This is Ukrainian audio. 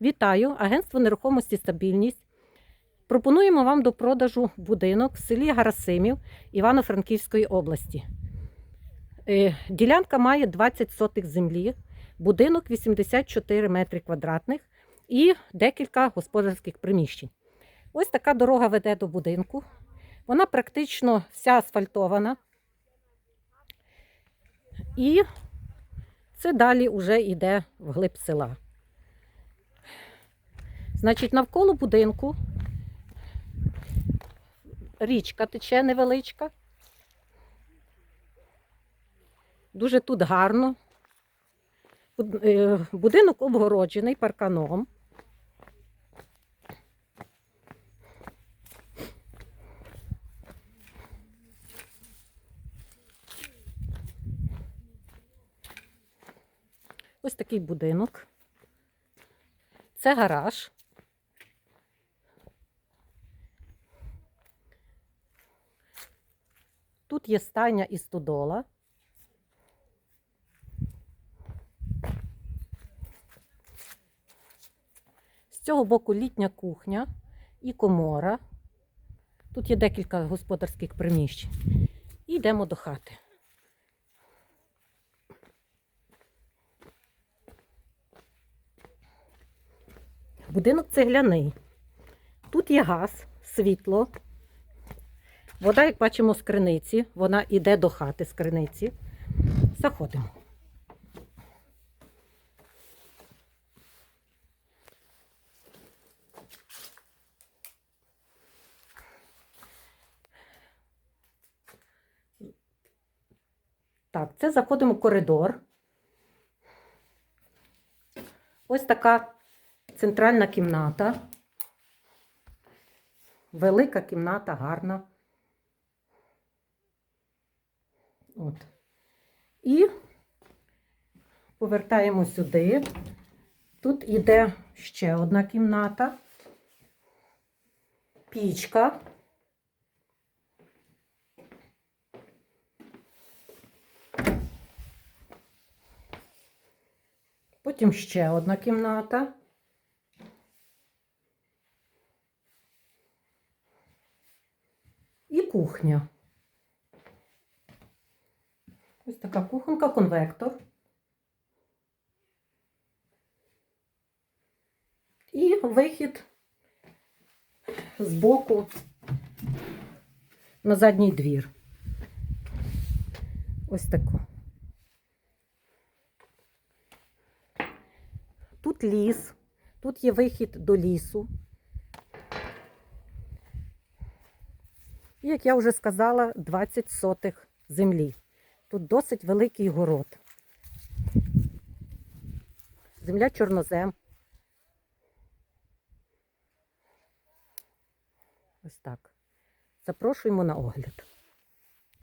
Вітаю! Агентство нерухомості стабільність. Пропонуємо вам до продажу будинок в селі Гарасимів Івано-Франківської області. Е, Ділянка має 20 сотих землі, будинок 84 метри квадратних і декілька господарських приміщень. Ось така дорога веде до будинку. Вона практично вся асфальтована. І це далі вже йде вглиб села. Значить, навколо будинку річка тече невеличка. Дуже тут гарно. Е, Будинок обгороджений парканом. Ось такий будинок. Це гараж. Тут є стайня і стодола. З цього боку літня кухня і комора. Тут є декілька господарських приміщень. І йдемо до хати. Будинок цегляний. Тут є газ, світло. Вода, як бачимо, з криниці. Вона йде до хати з криниці. Заходимо. Так, це заходимо в коридор. Ось така центральна кімната. Велика кімната, гарна. От. І повертаємо сюди. Тут іде ще одна кімната, пічка. Потім ще одна кімната. І кухня. Ось така кухонка, конвектор. І вихід з боку на задній двір. Ось таку. Тут ліс, тут є вихід до лісу. І, як я вже сказала, 20 сотих землі. Тут досить великий город. Земля чорнозем. Ось так. Запрошуємо на огляд.